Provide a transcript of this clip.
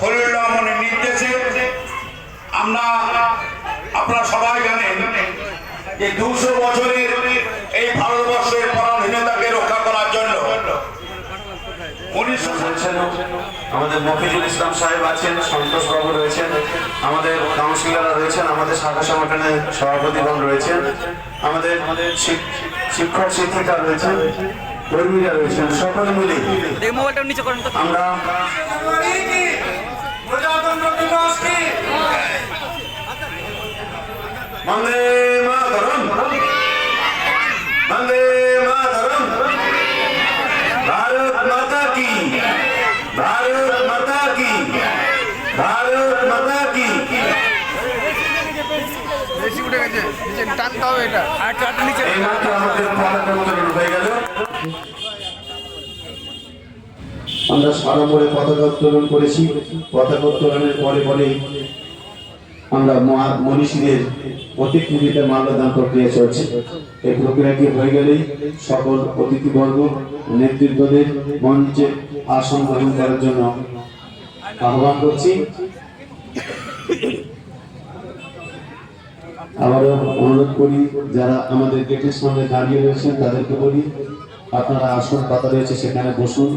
খলিল রহমানের নির্দেশে আমরা আপনারা সবাই জানেন যে দুশো বছরের এই ভারতবর্ষের পরাধীনতাকে রক্ষা করার জন্য আমাদের মফিজুল ইসলাম সাহেব আছেন সন্তোষ বাবু রয়েছেন আমাদের কাউন্সিলররা রয়েছেন আমাদের শাখা সংগঠনের সভাপতিগণ রয়েছেন আমাদের শিক- শিক্ষক শিক্ষিকা রয়েছেন কর্মীরা রয়েছেন সকলে মিলে আমরা বন্দে মাতরম। বন্দে মাতরম। ভারত মাতা কি? ভারত মাতা কি? ভারত মাতা কি? বেশি উঠে গেছে। নিচে টানতে হবে এটা। আর চারটা নিচে। এই মাত্র আমাদের পতাকা উত্তোলন হয়ে গেল। আমরা সাড়ম্বরে পতাকা উত্তোলন করেছি। পতাকা উত্তোলনের পরে পরে আমরা মনীষীদের প্রতিকৃতিতে মাল্যদান প্রক্রিয়া চলছে। এই প্রক্রিয়াটি হয়ে গেলেই সকল অতিথিবর্গ, নেতৃত্বদের মঞ্চে আসন গ্রহণ করার জন্য আহ্বান করছি। আবারও অনুরোধ করি, যারা আমাদের গেটের সামনে দাঁড়িয়ে রয়েছেন, তাদেরকে বলি, আপনারা আসন পাতা রয়েছে, সেখানে বসুন।